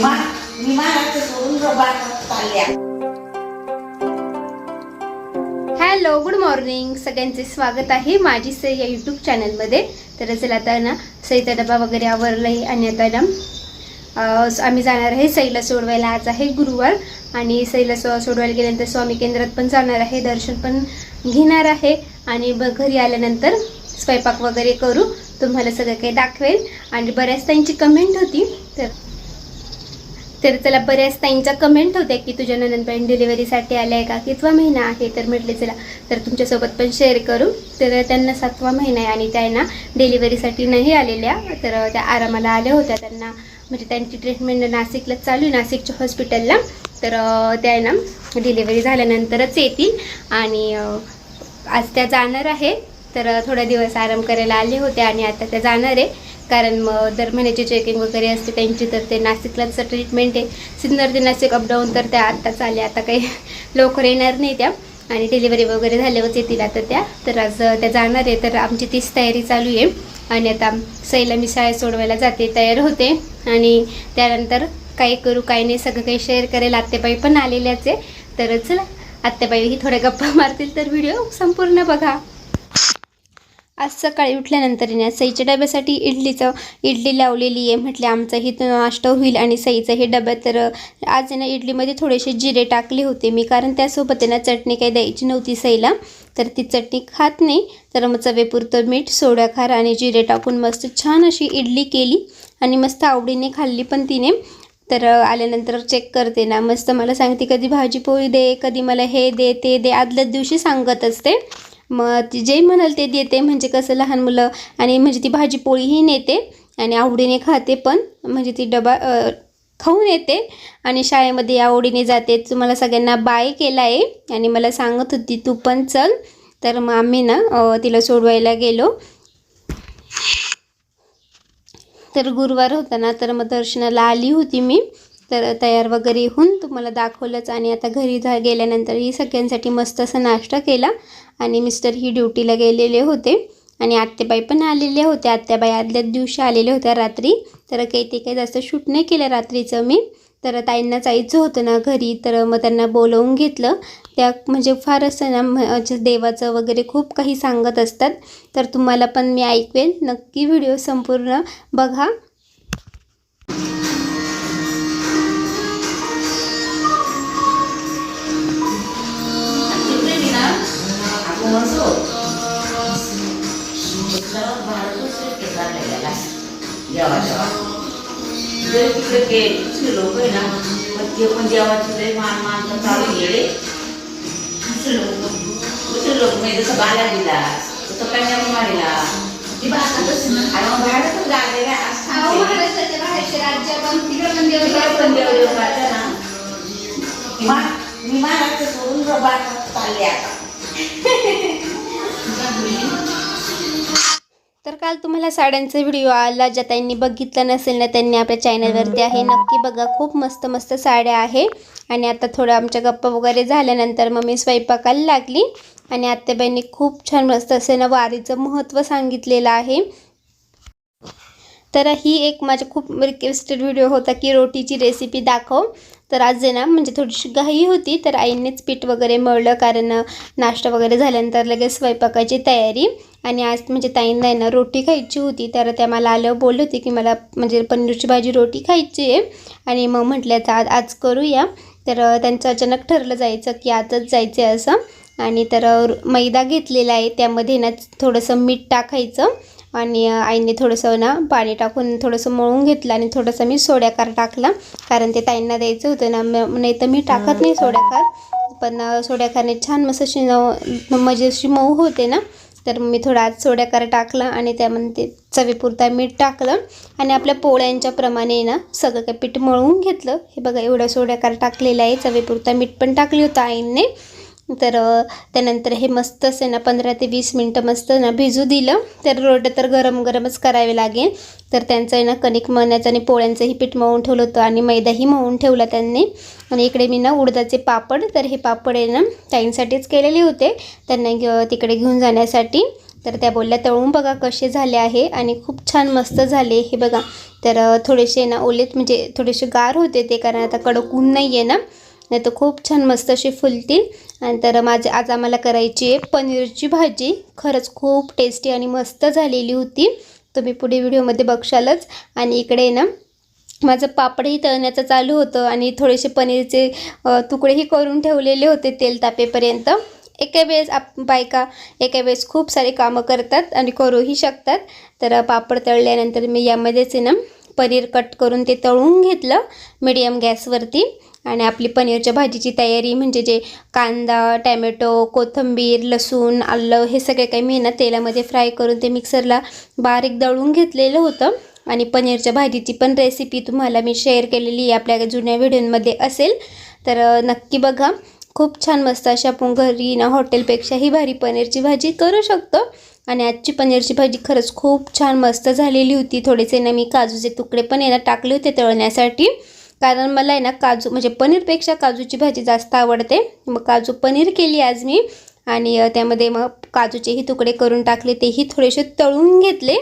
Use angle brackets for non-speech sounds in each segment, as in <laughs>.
मा- मी महाराष्ट्र सोडून रबार चालल्या हॅलो गुड मॉर्निंग सगळ्यांचे स्वागत आहे माझी सई या यूट्यूब चॅनलमध्ये तर चला आता ना सईचा डबा वगैरे आवरला आहे आणि आता ना आम्ही जाणार आहे सईला सोडवायला. आज आहे गुरुवार आणि सईला सो सोडवायला गेल्यानंतर स्वामी केंद्रात पण जाणार आहे. दर्शन पण घेणार आहे. आणि ब घरी आल्यानंतर स्वयंपाक वगैरे करू. तुम्हाला सगळं काही दाखवेल. आणि बऱ्याच त्यांची कमेंट होती. तर तर चला बऱ्याच ताईंच्या कमेंट होत्या की तुझ्या नंदनबाईन डिलिव्हरीसाठी आल्या आहे का कितवा महिना आहे तर म्हटले चला तर तुमच्यासोबत पण शेअर करू. तर त्यांना सातवा महिना आहे आणि त्या ना डिलिव्हरीसाठी नाही आलेल्या तर त्या आरामाला आल्या होत्या त्यांना. म्हणजे त्यांची ट्रीटमेंट नाशिकलाच चालू आहे नाशिकच्या हॉस्पिटलला तर अं, त्या ना डिलिव्हरी झाल्यानंतरच येतील. आणि आज त्या जाणार आहे. तर थोडा दिवस आराम करायला आले होते आणि आता त्या जाणार आहे. कारण मग दर महिन्याची चेकिंग वगैरे असते त्यांची तर ते नाशिकलाच ट्रीटमेंट आहे सिन्नर ते नाशिक अपडाऊन तर त्या आत्ताच आल्या. आता काही <laughs> लवकर येणार नाही त्या. आणि डिलिव्हरी वगैरे झाल्यावरच येतील आता त्या. तर आज त्या जाणार आहे. तर आमची तीच तयारी चालू आहे. आणि आता सईला मी शाळेत सोडवायला जाते तयार होते. आणि त्यानंतर काय करू काय नाही सगळं काही शेअर करेल. आत्याबाई पण आलेल्याच आहे. तर चला आत्याबाई ही थोड्या गप्पा मारतील तर व्हिडिओ संपूर्ण बघा. आज सकाळी उठल्यानंतर ना सईच्या डब्यासाठी इडलीचं इडली लावलेली आहे. म्हटले आमचा ही नाश्ता होईल आणि सईचा हे डब्यात तर आज ना इडलीमध्ये थोडेसे जिरे टाकले होते मी. कारण त्यासोबत आहे ना चटणी काही द्यायची नव्हती सईला. तर ती चटणी खात नाही. तर मग चवेपुरतं मीठ सोडा खार आणि जिरे टाकून मस्त छान अशी इडली केली आणि मस्त आवडीने खाल्ली पण तिने. तर आल्यानंतर चेक करते ना. मस्त मला सांगते कधी भाजी पोळी दे कधी मला हे दे ते दे. आदल्याच दिवशी सांगत असते. मग जे म्हणाल ते देते म्हणजे कसं लहान मुलं आणि म्हणजे ती भाजी पोळीही नेते आणि आवडीने खाते पण म्हणजे ती डबा खाऊन येते आणि शाळेमध्ये आवडीने जाते. तुम्हाला सगळ्यांना बाय केला आहे आणि मला सांगत होती तू पण चल. तर मग आम्ही ना तिला सोडवायला गेलो. तर गुरुवार होता ना तर मग दर्शनाला आली होती मी. तर तयार वगैरे होऊन तुम्हाला दाखवलंच आणि आता घरी जा गेल्यानंतर ही सगळ्यांसाठी मस्त असा नाश्ता केला. आणि मिस्टर ही ड्युटीला गेलेले होते. आणि आत्याबाई पण आलेल्या होत्या आत्याबाई आदल्याच दिवशी आलेल्या होत्या रात्री. तर काही ते काही जास्त शूट नाही केलं रात्रीचं मी. तर ताईंना जायचं होतं ना घरी. तर मग त्यांना बोलवून घेतलं. त्या म्हणजे फार असं ना म्हणजे देवाचं वगैरे खूप काही सांगत असतात. तर तुम्हाला पण मी ऐकवेन. नक्की व्हिडिओ संपूर्ण बघा. आहे ना? पण ते पण जेव्हाचे लय मान मान चालू गेले लोक म्हणजे जसं बाला दिला तसं ती भारतातच ना? आणि मग भारतातच गाडलेला तिकडे पण देव देव करता ना? मा- महाराष्ट्र सोडून रबार चालले आता. काल तुम्हाला साड्यांचा व्हिडिओ आला ज्या त्यांनी बघितला नसेल ना त्यांनी आपल्या चॅनलवरती आहे. नक्की बघा खूप मस्त मस्त साड्या आहे. आणि आता थोडं आमच्या गप्पा वगैरे झाल्यानंतर मग मी स्वयंपाकाला लागली. आणि आत्याबाईंनी खूप छान मस्त असे ना वारीचं महत्त्व सांगितलेलं आहे. तर ही एक माझ्या खूप रिक्वेस्टेड व्हिडिओ होता की रोटीची रेसिपी दाखव. तर आज आहे ना म्हणजे थोडीशी घाई होती तर आईनेच पीठ वगैरे मळलं कारण नाश्ता वगैरे झाल्यानंतर लगेच स्वयंपाकाची तयारी. आणि आज म्हणजे ताईंना आहे ना रोटी खायची होती तर त्या मला आल्यावर बोलले होते की मला म्हणजे पनीरची भाजी रोटी खायची आहे. आणि मग म्हटल्याचं आज आज करूया. तर त्यांचं अचानक ठरलं जायचं की आजच जायचं आहे असं. आणि तर मैदा घेतलेला आहे त्यामध्ये ना थोडंसं मीठ टाकायचं. आणि आईने थोडंसं ना पाणी टाकून थोडंसं मळून घेतलं आणि थोडंसं मी सोड्याकार टाकला. कारण ते ताईंना द्यायचं होतं ना नाही तर मी टाकत नाही सोड्याकार पण सोड्याकारने छान मस्त अशी मजेशी म्हणजे अशी मऊ होते ना. तर मी थोडा आज सोड्याकार टाकला आणि त्यामध्ये चवीपुरता मीठ टाकलं आणि आपल्या पोळ्यांच्या प्रमाणे ना सगळं काही पीठ मळवून घेतलं. हे बघा एवढं सोड्याकार टाकलेलं आहे. चवीपुरता मीठ पण टाकली होतं आईने. तर त्यानंतर हे मस्त आहे ना पंधरा ते वीस मिनटं मस्त ना भिजू दिलं. तर रोड तर गरम गरमच करावे लागेल. तर त्यांचं आहे ना कणिक मळण्याचं आणि पोळ्यांचंही पीठ मळून ठेवलं होतं आणि मैदाही मळून ठेवला त्यांनी. आणि इकडे मी ना उडदाचे पापड तर हे पापड आहे ना ताईंसाठीच केलेले होते. त्यांना तिकडे घेऊन जाण्यासाठी. तर त्या बोलल्या तळून बघा कसे झाले आहे आणि खूप छान मस्त झाले हे बघा. तर थोडेसे ना ओलेत म्हणजे थोडेसे गार होते ते कारण आता कडक ऊन नाही आहे ना. नाही तर खूप छान मस्त अशी फुलतील. आणि तर माझे आज आम्हाला करायची आहे पनीरची भाजी. खरंच खूप टेस्टी आणि मस्त झालेली होती. तुम्ही पुढे व्हिडिओमध्ये बघशालच. आणि इकडे ना माझं पापडही तळण्याचं चालू होतं आणि थोडेसे पनीरचे तुकडेही करून ठेवलेले होते तेल तापेपर्यंत. एका वेळेस आप बायका एका वेळेस खूप सारे कामं करतात आणि करूही शकतात. तर पापड तळल्यानंतर मी यामध्येच आहे ना पनीर कट करून ते तळून घेतलं मीडियम गॅसवरती आणि आपली पनीरच्या भाजीची तयारी म्हणजे जे कांदा टॅमॅटो कोथिंबीर लसूण आलं हे सगळे काही मी ना तेलामध्ये फ्राय करून ते मिक्सरला बारीक दळून घेतलेलं होतं. आणि पनीरच्या भाजीची पण रेसिपी तुम्हाला मी शेअर केलेली आहे आपल्या जुन्या व्हिडिओमध्ये असेल. तर नक्की बघा. खूप छान मस्त अशी आपण घरी ना हॉटेलपेक्षाही भारी पनीरची भाजी करू शकतो. आणि आजची पनीरची भाजी खरंच खूप छान मस्त झालेली होती. थोडेसे ना मी काजूचे तुकडे पण आहे टाकले होते तळण्यासाठी. कारण मला आहे ना काजू म्हणजे पनीरपेक्षा काजूची भाजी जास्त आवडते. मग काजू पनीर केली आज मी आणि त्यामध्ये मग काजूचेही तुकडे करून टाकले तेही थोडेसे तळून घेतले.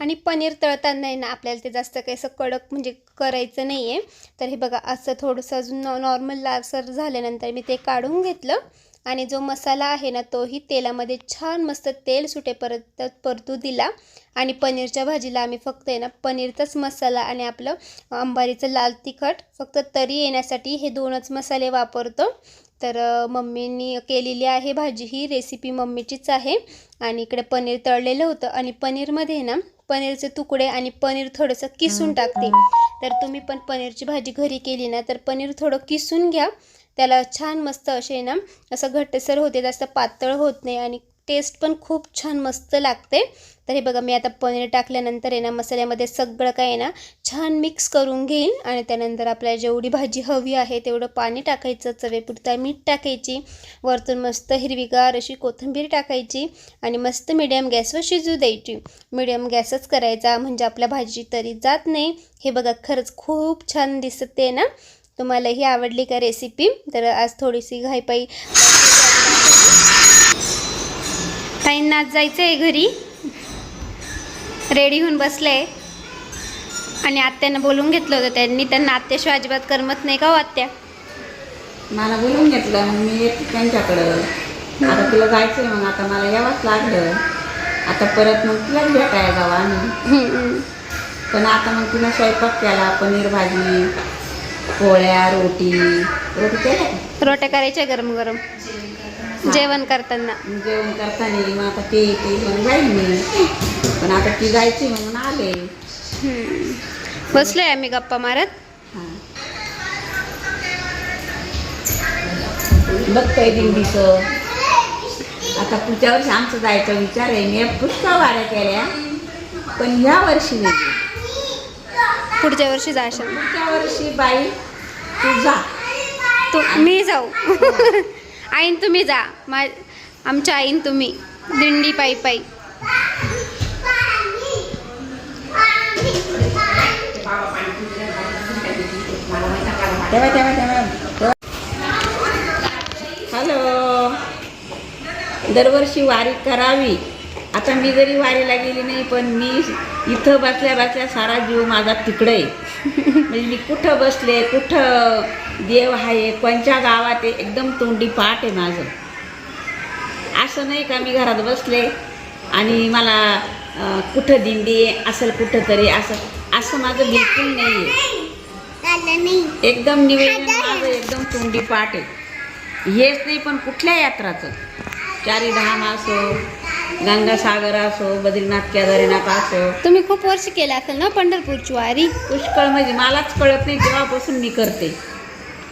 आणि पनीर तळताना आहे ना आपल्याला ते जास्त काही असं कडक म्हणजे करायचं नाही आहे तर हे बघा असं थोडंसं अजून नॉ नॉर्मल लासर झाल्यानंतर मी ते काढून घेतलं. आणि जो मसाला आहे ना तोही तेलामध्ये छान मस्त तेल सुटेपर्यंत परतू दिला. आणि पनीरच्या भाजीला आम्ही फक्त आहे ना पनीरचाच मसाला आणि आपलं अंबारीचं लाल तिखट फक्त तरी येण्यासाठी हे दोनच मसाले वापरतो. तर मम्मीनी केलेली आहे भाजी ही रेसिपी मम्मीचीच आहे. आणि इकडे पनीर तळलेलं होतं आणि पनीरमध्ये ना पनीरचे तुकडे आणि पनीर थोडंसं किसून टाकते. तर तुम्ही पण पनीरची भाजी घरी केली ना तर पनीर थोडं किसून घ्या. त्याला छान मस्त असे ना असं घट्टसर होते जास्त पातळ होत नाही आणि टेस्ट पण खूप छान मस्त लागते. तर हे बघा मी आता पनीर टाकल्यानंतर आहे ना मसाल्यामध्ये सगळं काय आहे ना छान मिक्स करून घेईन आणि त्यानंतर आपल्याला जेवढी भाजी हवी आहे तेवढं पाणी टाकायचं चवेपुरता मीठ टाकायची वरतून मस्त हिरवीगार अशी कोथिंबीर टाकायची आणि मस्त मिडियम गॅसवर शिजू द्यायची. मिडियम गॅसच करायचा म्हणजे आपल्या भाजी तरी जात नाही. हे बघा खरंच खूप छान दिसते ना. तुम्हाला ही आवडली का रेसिपी तर आज थोडीशी घाईपाई. ताईंना आज जायचं आहे घरी. रेडी होऊन बसले. आणि आत्यानं बोलून घेतलं होतं त्यांनी. त्यांना आत्याशिवाय अजिबात करमत नाही का हो आत्या? मला बोलून घेतलं मग मी येते त्यांच्याकडं. आता तिला जायचं मग आता मला यावंच लागलं. आता परत मग तिलाच भेटायला जावं आम्ही. पण आता मग तिला स्वयंपाक केला पनीर भाजी पोळ्या रोटी रोटी केल्या का? रोट्या करायच्या गरम गरम. जेवण करताना. जेवण करताना मग आता ती ती मग जाईल मी. पण आता ती जायची म्हणून आले. बसलोय आम्ही गप्पा मारत. हां. बघतोय दिंडीचं. आता पुढच्या वर्षी आमचं जायचा विचार आहे. मी पुष्कळ वाऱ्या केल्या. पण ह्या वर्षी नाही. पुढच्या वर्षी जाशाल पुढच्या वर्षी बाई तू जा. तू मी जाऊ. आईन तुम्ही जा. मा आमच्या आईन तुम्ही. दिंडी पायी पायी. हॅलो दरवर्षी वारी करावी. आता मी जरी वारीला गेली नाही पण मी इथं बसल्या बसल्या सारा जीव माझा तिकडे आहे. म्हणजे मी कुठं बसले कुठं देव आहे कोणत्या गावात आहे एकदम तोंडी पाठ आहे माझं. असं नाही का मी घरात बसले आणि मला कुठं दिंडी असेल कुठं तरी असं असं माझं बिलकुल नाही आहे. एकदम निवेदन माझं एकदम तोंडी पाठ आहे. हेच नाही पण कुठल्या यात्राचं? चारी धाम असो गंगासागर असो बद्रीनाथ केदारीनाथ असो. तुम्ही खूप वर्ष केलं असेल ना पंढरपूरची वारी? पुष्कळ म्हणजे मलाच कळत नाही तेव्हापासून मी करते.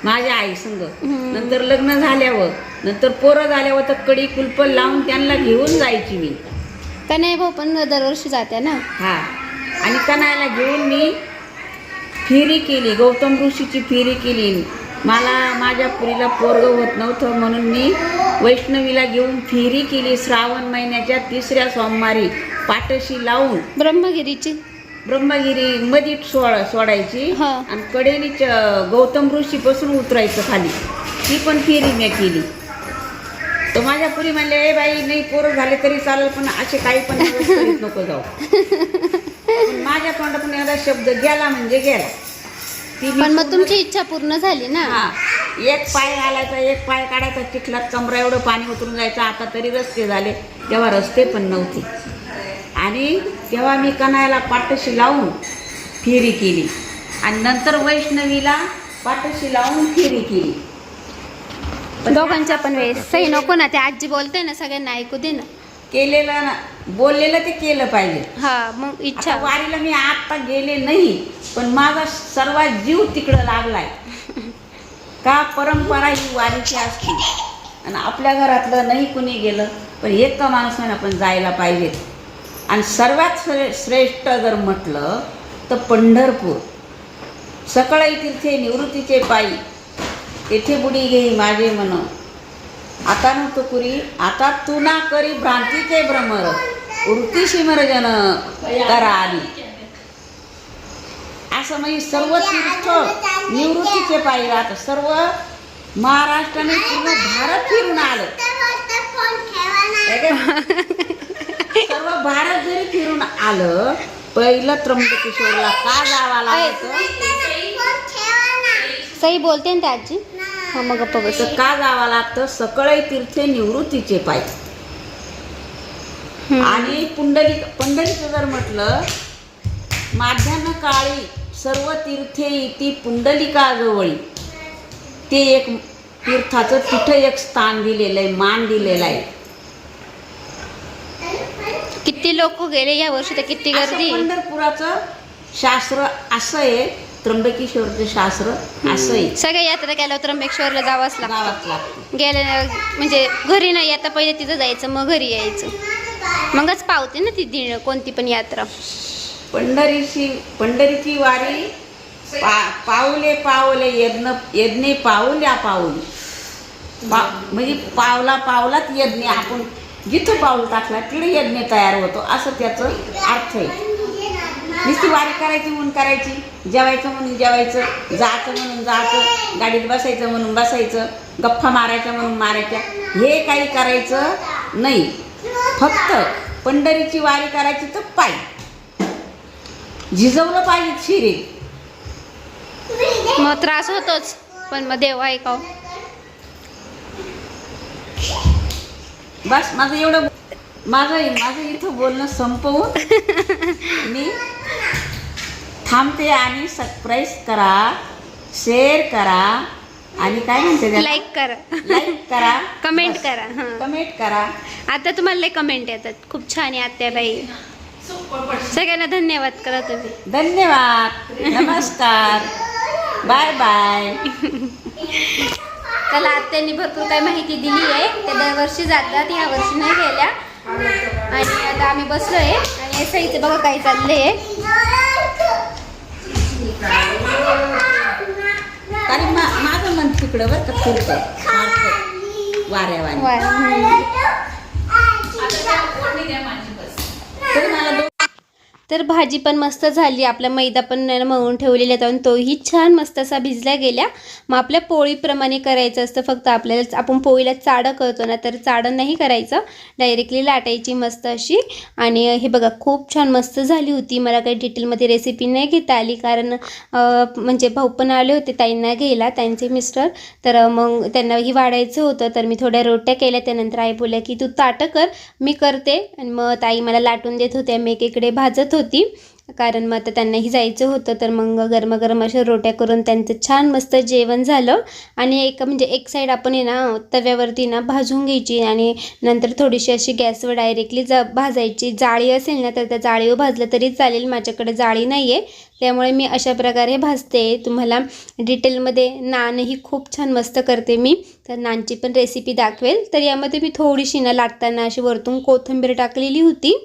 माझ्या आई संग. नंतर लग्न झाल्यावर नंतर पोरं झाल्यावर तर कडी कुलप लावून त्यांना घेऊन जायची मी. का नाही भाऊ? पण दरवर्षी जात्या ना. हा. आणि कनायला घेऊन मी फेरी केली गौतम ऋषीची फेरी केली मला माझ्या पुरीला पोरग होत नव्हतं म्हणून मी वैष्णवीला घेऊन फेरी केली श्रावण महिन्याच्या तिसऱ्या सोमवारी पाठशी लावून. ब्रह्मगिरीची? ब्रह्मगिरी मधीत सोड सोडायची हा. आणि कडेनी च- गौतम ऋषीपासून उतरायचं खाली. ती पण फेरी मी केली. तर माझ्या पुरी म्हणले ए बाई नाही पोरं झाले तरी चालेल पण असे काही पण दिवस करीत नको जाऊ. <laughs> पण माझ्या तोंडातून एवढा शब्द गेला म्हणजे गेला. पण मग तुमची इच्छा पूर्ण झाली ना? हा. एक पाय घालायचा एक पाय काढायचा चिखलात कमरा एवढं पाणी उतरून जायचं आता तरी रस्ते झाले तेव्हा रस्ते पण नव्हते. आणि तेव्हा मी कणायला पाठशी लावून फेरी केली. आणि नंतर वैष्णवीला पाठशी लावून फेरी केली. दोघांच्या पण वेळेस. सही नको ना ते आजी बोलते ना सगळ्यांना ऐकू दे ना. केलेलं ना बोललेलं ते केलं पाहिजे. हा मग इच्छा. आता वारीला मी आता गेले नाही पण माझा सर्वात जीव तिकडं लागलाय. का परंपरा ही वारीची असते? आणि आपल्या घरातलं नाही कुणी गेलं पण एक का माणसानं आपण जायला पाहिजे. आणि सर्वात श्रे- श्रेष्ठ जर म्हटलं तर पंढरपूर. सकाळी तीर्थे निवृत्तीचे पायी. तेथे बुडी घेई माझे मन आता नव्हतं कुरी आता तू ना करी भ्रांतीचे भ्रमर. वृत्ती शिमरजन करा आली. असं म्हणजे सर्व तीर्थ निवृत्तीचे पायी राहत. सर्व महाराष्ट्राने पूर्ण भारत फिरून आलं. सर्व भारत जरी फिरून आलं पहिलं त्र्यंबकेश्वरला का जावा लागत? सही बोलते ना त्याची. आजी हा मग बस तर का जावा लागतं? सकळई तीर्थे निवृत्तीचे पायी. आणि पुंडलिक पंढरीचं जर म्हटलं माध्यान्ह काळी सर्व तीर्थे इति पुंडलिकाजवळी. ते एक तीर्थाचं तिथं एक स्थान दिलेलं आहे मान दिलेलं आहे. किती लोक गेले या वर्षी तर किती गर्दी? पंढरपुराचं शास्त्र असं आहे त्र्यंबकेश्वरचं शास्त्र असं आहे सगळ्या यात्रा केल्यावर त्र्यंबकेश्वरला जावंच लागतं. गावात लागतं. गेले म्हणजे घरी नाही आता पहिले तिथं जायचं मग घरी यायचं. मगच पावते ना ती दि कोणती पण यात्रा. पंढरीची पंढरीची वारी पा पाऊले पावले यज्ञ यज्ञे पाऊल्या पाऊल. पा म्हणजे पावला पावलात यज्ञ आपण जिथं पाऊल टाकला तिकडे यज्ञ तयार होतो. असं त्याचं अर्थ आहे. नुसती वारी करायची म्हणून करायची. जेवायचं म्हणून जेवायचं जायचं म्हणून जायचं गाडीत बसायचं म्हणून बसायचं गप्पा मारायच्या म्हणून मारायच्या हे काही करायचं नाही. फक्त पंढरीची वारी करायची तर पायी. झिजवलं पाहिजे शिरे. मग त्रास होतोच पण मग देव ऐकाव. बस माझं एवढं माझं माझं इथं बोलणं संपवून <laughs> मी थांबते आणि सबस्क्राईब करा शेअर करा आणि काय म्हणते? लाईक करा. लाईक करा. <laughs> कमेंट. करा. कमेंट करा. आता तुम्हाला लय कमेंट येतात. खूप छान आहे आत्याबाई. सगळ्यांना धन्यवाद करा तुम्ही. धन्यवाद. नमस्कार. बाय बाय त्याला आत्यांनी भरपूर काही माहिती दिली आहे. त्या दरवर्षी जातात या वर्षी नाही गेल्या. आणि आता आम्ही बसलोय. आणि सईचं बघा काय चाललंय. कारण मा माझं मन तिकडं बरं का फिरतं सारखं वाऱ्यावानी वा हम्म. तरी मला दोन तर भाजी पण मस्त झाली. आपला मैदा पण मळून ठेवलेला होता आणि तोही छान मस्त असा भिजल्या गेल्या. मग आपल्या पोळीप्रमाणे करायचं असतं फक्त आपल्याला आपण पोळीला चाडं करतो ना तर चाडं नाही करायचं. डायरेक्टली लाटायची मस्त अशी. आणि हे बघा खूप छान मस्त झाली होती. मला काही डिटेलमध्ये रेसिपी नाही घेता आली. कारण म्हणजे भाऊ पण आले होते ताईंना घ्यायला त्यांचे मिस्टर. तर मग त्यांनाही वाढायचं होतं. तर मी थोड्या रोट्या केल्या. त्यानंतर आई बोलल्या की तू ताटं कर मी करते. आणि मग ताई मला लाटून देत होत्या. मी एकीकडे भाजत होती. कारण मग आता त्यांनाही जायचं होतं तर मग गरमागरम अशा रोट्या करून त्यांचं छान मस्त जेवण झालं. आणि एक म्हणजे एक साईड आपण आहे ना तव्यावरती ना भाजून घ्यायची आणि नंतर थोडीशी अशी गॅसवर डायरेक्टली जा भाजायची. जाळी असेल ना तर त्या जाळीवर भाजलं तरी चालेल. माझ्याकडे जाळी नाही आहे त्यामुळे मी अशा प्रकारे भाजते. तुम्हाला डिटेलमध्ये नानही खूप छान मस्त करते मी. तर नानची पण रेसिपी दाखवेल. तर यामध्ये मी थोडीशी ना लाटताना अशी वरतून कोथिंबीर टाकलेली होती.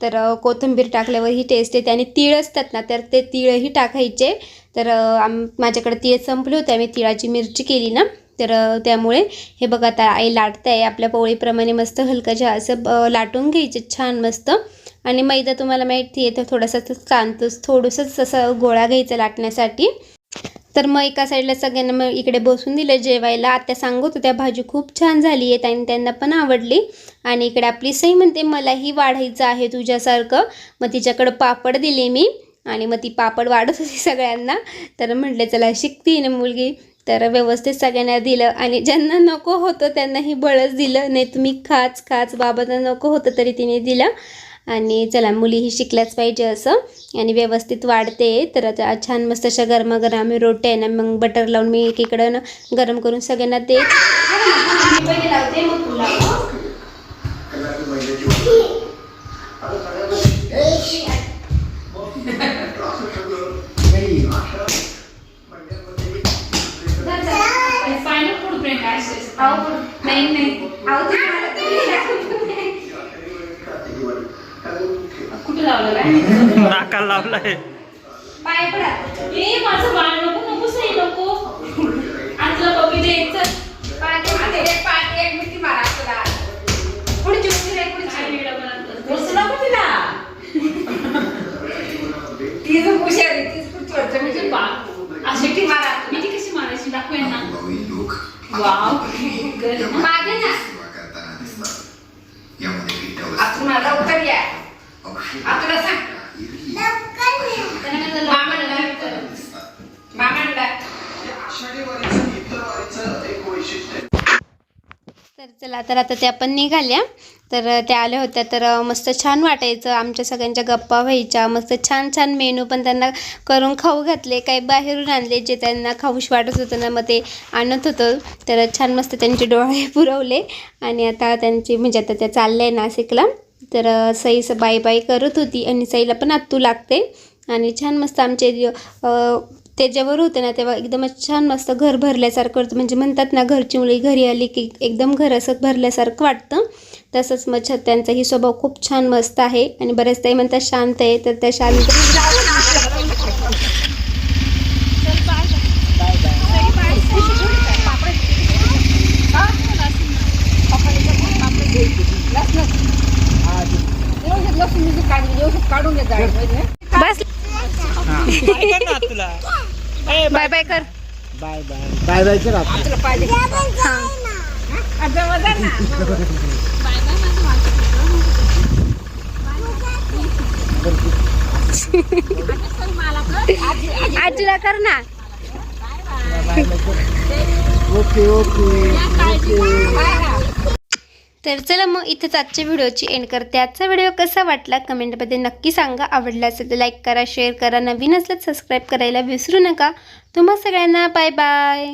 तर कोथिंबीर टाकल्यावर ही टेस्ट येते आणि तीळ असतात ना तर ते तीळही टाकायचे. तर आम माझ्याकडे तीळ संपले होते आम्ही तिळाची मिरची केली ना तर त्यामुळे हे बघा आता आई लाटत आहे आपल्या पोळीप्रमाणे मस्त हलकाच्या असं लाटून घ्यायचे छान मस्त. आणि मैदा तुम्हाला माहिती आहे तर थोडासा कांतोच थोडंसंच असं गोळा घ्यायचा लाटण्यासाठी. तर मग एका साईडला सगळ्यांना मग इकडे बसून दिलं जेवायला. आत्या सांगत होत्या भाजी खूप छान झाली आहे आणि त्यांना पण आवडली. आणि इकडे आपली सई म्हणते मलाही वाढायचं आहे तुझ्यासारखं. मग तिच्याकडं पापड दिले मी. आणि मग ती पापड वाढत होती सगळ्यांना. तर म्हटलं चला शिकती ना मुलगी. तर व्यवस्थित सगळ्यांना दिलं. आणि ज्यांना नको होतं त्यांनाही बळच दिलं. नाही तुम्ही खाच खाच बाबांना नको होतं तरी तिने दिलं. आणि चला मुलीही शिकल्याच पाहिजे असं. आणि व्यवस्थित वाढते. तर आता छान मस्त अशा गरमागरम रोट्या आहे ना मग बटर लावून मी एकीकडं ना गरम करून सगळ्यांना ते पहिले लावते मग तू लाव. फायनल फूड ब्रेक आहे नाही नाही कुठे लावलं काय नाकाला लावलाय. पाय पडा. ए माझं बाळ नको नको सही नको. आजला बघी आता त्या पण निघाल्या. तर त्या आल्या होत्या. तर मस्त छान वाटायचं. आमच्या सगळ्यांच्या गप्पा व्हायच्या. मस्त छान छान मेनू पण त्यांना करून खाऊ घातले. काही बाहेरून आणले जे त्यांना खाऊश वाटत होतं ना मग ते आणत होतं. तर छान मस्त त्यांचे डोळे <laughs> पुरवले. आणि आता त्यांची म्हणजे आता त्या चालल्या आहे नाशिकला. तर सईस बाय बाय करत होती. आणि सईला पण आत्तू लागते. आणि छान मस्त आमचे ते जेव्हा होते ना तेव्हा एकदमच छान मस्त घर भरल्यासारखं म्हणजे म्हणतात ना घरची मुली घरी आली की एकदम घर असं भरल्यासारखं वाटतं. तसंच मग त्यांचाही स्वभाव खूप छान मस्त आहे. आणि बऱ्याच ताई म्हणतात शांत आहे. तर त्या शांत बस. तुला बाय बाय कर. बाय बाय बाय बाय कर आजीला कर ना. ओके <laughs> ओके तर चला मग इथेच आजच्या व्हिडिओची एंड करते. आजचा व्हिडिओ कसा वाटला कमेंटमध्ये नक्की सांगा. आवडला असेल तर लाईक करा शेअर करा. नवीन असल्यास सबस्क्राईब करायला विसरू नका. तुम्हा सगळ्यांना बाय बाय